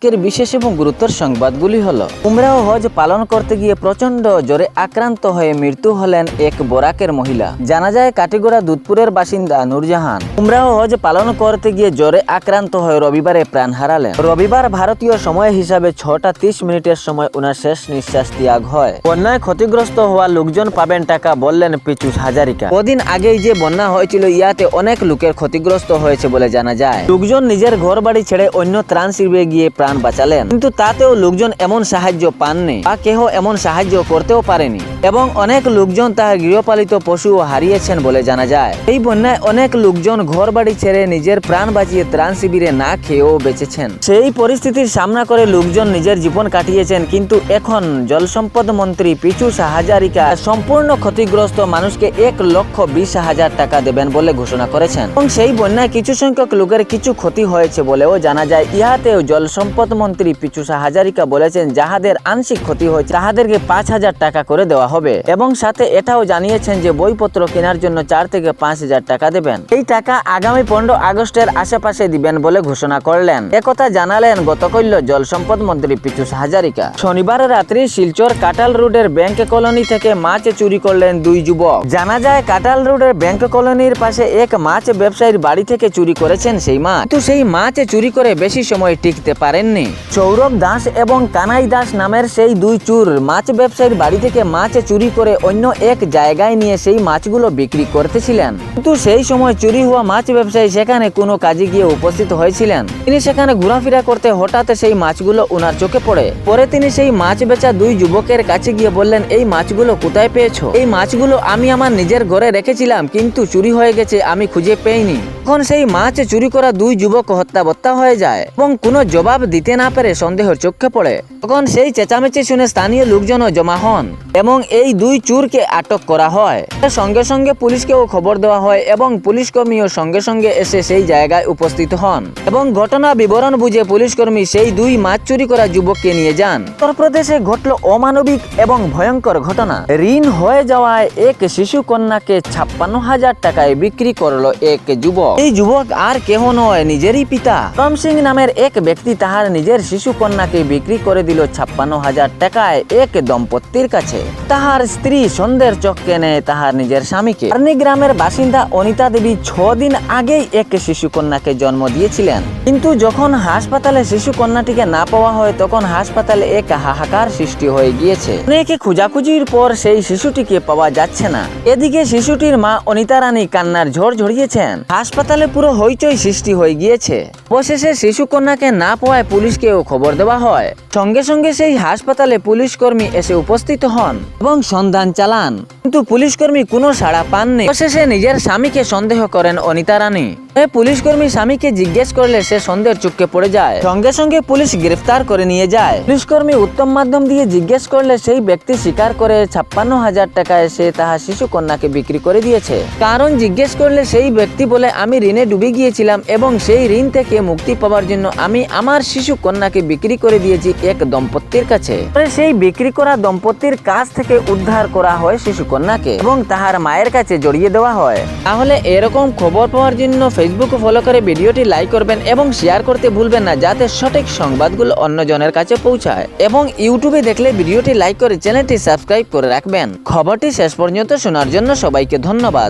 আজকের বিশেষ এবং গুরুত্বর সংবাদগুলি হলো উমরাহ হজ পালন করতে গিয়ে প্রচণ্ড জ্বরে আক্রান্ত হয়ে মৃত্যু হলেন এক বোরাকের মহিলা। জানা যায় কাটিগড়া দুধপুরের বাসিন্দা নূরজাহান। উমরাহ হজ পালন করতে গিয়ে জ্বরে আক্রান্ত হয়ে রবিবারে প্রাণ হারালেন। রবিবার ভারতীয় সময় হিসাবে ছটা তিরিশ মিনিটের সময় ওনার শেষ নিঃশ্বাস ত্যাগ হয়। বন্যায় ক্ষতিগ্রস্ত হওয়া লোকজন পাবেন টাকা বললেন পিচুস হাজারিকা। কদিন আগেই যে বন্যা হয়েছিল, ইয়াতে অনেক লোকের ক্ষতিগ্রস্ত হয়েছে বলে জানা যায়। লোকজন নিজের ঘর বাড়ি ছেড়ে অন্য ত্রাণ শিবিরে গিয়ে প্রাণ বাঁচালেন। কিন্তু তাতেও লোকজন এমন সাহায্য পাননি বা কেহ এমন সাহায্য করতেও পারেনি এবং অনেক লোকজন তার গৃহপালিত পশুও হারিয়েছেন বলে জানা যায়। এই বন্যায় অনেক লোকজন ঘর বাড়ি ছেড়ে নিজের প্রাণ বাঁচিয়ে ত্রাণ শিবিরে না খেয়েও বেঁচেছেন। সেই পরিস্থিতির সামনা করে লোকজন নিজের জীবন কাটিয়েছেন, কিন্তু এখন জল সম্পদ মন্ত্রী পিছু সাহাজারিকা সম্পূর্ণ ক্ষতিগ্রস্ত মানুষকে এক লক্ষ বিশ হাজার টাকা দেবেন বলে ঘোষণা করেছেন। এবং সেই বন্যায় কিছু সংখ্যক লোকের কিছু ক্ষতি হয়েছে বলেও জানা যায়। ইহাতেও জল সম্পদ মন্ত্রী পিচু হাজারিকা বলেছেন, যাহাদের আংশিক ক্ষতি হয়েছে, তাহাদেরকে পাঁচ হাজার টাকা করে দেওয়া হবে। এবং সাথে এটাও জানিয়েছেন যে বইপত্র কেনার জন্য চার থেকে পাঁচ হাজার টাকা দেবেন। এই টাকা আগামী পনেরো আগস্টের আশেপাশে দিবেন বলে ঘোষণা করলেন। একথা জানালেন গতকল্য জল সম্পদ মন্ত্রী পিচুস হাজারিকা শনিবার রাত্রি শিলচর কাটাল রোডের ব্যাংক কলোনি থেকে মাছ চুরি করলেন দুই যুবক। জানা যায়, কাটাল রোডের ব্যাংক কলোনির পাশে এক মাছ ব্যবসায়ীর বাড়ি থেকে চুরি করেছেন সেই মাছ। কিন্তু সেই মাছ চুরি করে বেশি সময় টিকতে পারেননি সৌরভ দাস এবং কানাই দাস নামের সেই দুই চুর মাছ ব্যবসায়ীর বাড়ি থেকে মাছ চুরি করে অন্য এক জায়গায় নিয়ে সেই মাছগুলো বিক্রি করতেছিলেন। কিন্তু সেই সময় চুরি হওয়া মাছ ব্যবসায়ী সেখানে কোনো কাজে গিয়ে উপস্থিত হয়েছিলেন। তিনি সেখানে ঘোরাফেরা করতে হঠাৎ সেই মাছগুলো ওনার চোখে পড়ে। পরে তিনি সেই মাছ বেচা দুই যুবকের কাছে গিয়ে বললেন, এই মাছগুলো কোথায় পেয়েছ? এই মাছগুলো আমি আমার নিজের ঘরে রেখেছিলাম, কিন্তু চুরি হয়ে গেছে, আমি খুঁজে পেইনি। তখন সেই মাছ চুরি করা দুই যুবক হত্যাবত্তা হয়ে যায় এবং কোনো জবাব দিতে না পেরে সন্দেহের চোখে পড়ে। তখন সেই চেঁচামেচি শুনে স্থানীয় লোকজনও জমা হন এবং এই দুই চুরকে আটক করা হয়। সঙ্গে সঙ্গে পুলিশকেও খবর দেওয়া হয় এবং পুলিশ কর্মীও সঙ্গে সঙ্গে এসে সেই জায়গায় উপস্থিত হন এবং ঘটনা বিবরণ বুঝে পুলিশ কর্মী সেই দুই মাছ চুরি করা যুবককে নিয়ে যান। উত্তরপ্রদেশে ঘটল অমানবিক এবং ভয়ঙ্কর ঘটনা। ঋণ হয়ে যাওয়ায় এক শিশু কন্যাকে ছাপ্পান্ন হাজার টাকায় বিক্রি করল এক যুবক। এই যুবক আর কেহ নয়, নিজেরই পিতা। রম সিং নামের এক ব্যক্তি তাহার নিজের শিশু কন্যাকে বিক্রি করে দিল ছাপ্পান্ন হাজার টাকায় এক দম্পতির কাছে। তাহার স্ত্রী সন্ধ্যের চক্কে নেয় তাহার নিজের স্বামীকে। আর্নি গ্রামের বাসিন্দা অনিতা দেবী ছ দিন আগেই এক শিশু কন্যাকে জন্ম দিয়েছিলেন। কিন্তু যখন হাসপাতালে শিশু কন্যাটিকে না পাওয়া হয়, তখন হাসপাতালে এক হাহাকার সৃষ্টি হয়ে গিয়েছে। অনেকে খোঁজাখুঁজির পর সেই শিশুটিকে পাওয়া যাচ্ছে না। এদিকে শিশুটির মা অনিতা রানী কান্নার ঝড় ঝরিয়েছেন হাসপাতালে পুরো হইচই সৃষ্টি হয়ে গিয়েছে। অবশেষে শিশু কন্যাকে না পাওয়ায় পুলিশকেও খবর দেওয়া হয়। সঙ্গে সঙ্গে সেই হাসপাতালে পুলিশ কর্মী এসে উপস্থিত হন এবং সন্ধান চালান। কিন্তু পুলিশ কর্মী কোনো সাড়া পাননি। অবশেষে নিজের স্বামীকে সন্দেহ করেন অনিতা রানী। পুলিশ কর্মী স্বামীকে জিজ্ঞেস করলে সে সন্দেহের চুপকে পড়ে যায়। সঙ্গে সঙ্গে পুলিশ গ্রেফতার করে নিয়ে যায়। পুলিশ কর্মী উত্তম মাধ্যম দিয়ে জিজ্ঞেস করলে সেই ব্যক্তি স্বীকার করে ছাপ্পান্ন হাজার টাকায় সে তাহার শিশু কন্যাকে বিক্রি করে দিয়েছে। কারণ জিজ্ঞেস করলে সেই ব্যক্তি বলে, আমি ঋণে ডুবে গিয়েছিলাম এবং সেই ঋণ থেকে মুক্তি পাওয়ার জন্য আমি আমার শিশু কন্যাকে বিক্রি করে দিয়েছি এক দম্পতির কাছে। সেই বিক্রি করা দম্পতির কাছ থেকে উদ্ধার করা হয় শিশু কন্যাকে এবং তাহার মায়ের কাছে জড়িয়ে দেওয়া হয়। তাহলে এরকম খবর পাওয়ার জন্য ফেসবুক ফলো করে ভিডিওটি লাইক করবেন এবং শেয়ার করতে ভুলবেন না, যাতে সঠিক সংবাদগুলো অন্যজনের কাছে পৌঁছায়। এবং ইউটিউবে দেখলে ভিডিওটি লাইক করে চ্যানেলটি সাবস্ক্রাইব করে রাখবেন। খবরটি শেষ পর্যন্ত শোনার জন্য সবাইকে ধন্যবাদ।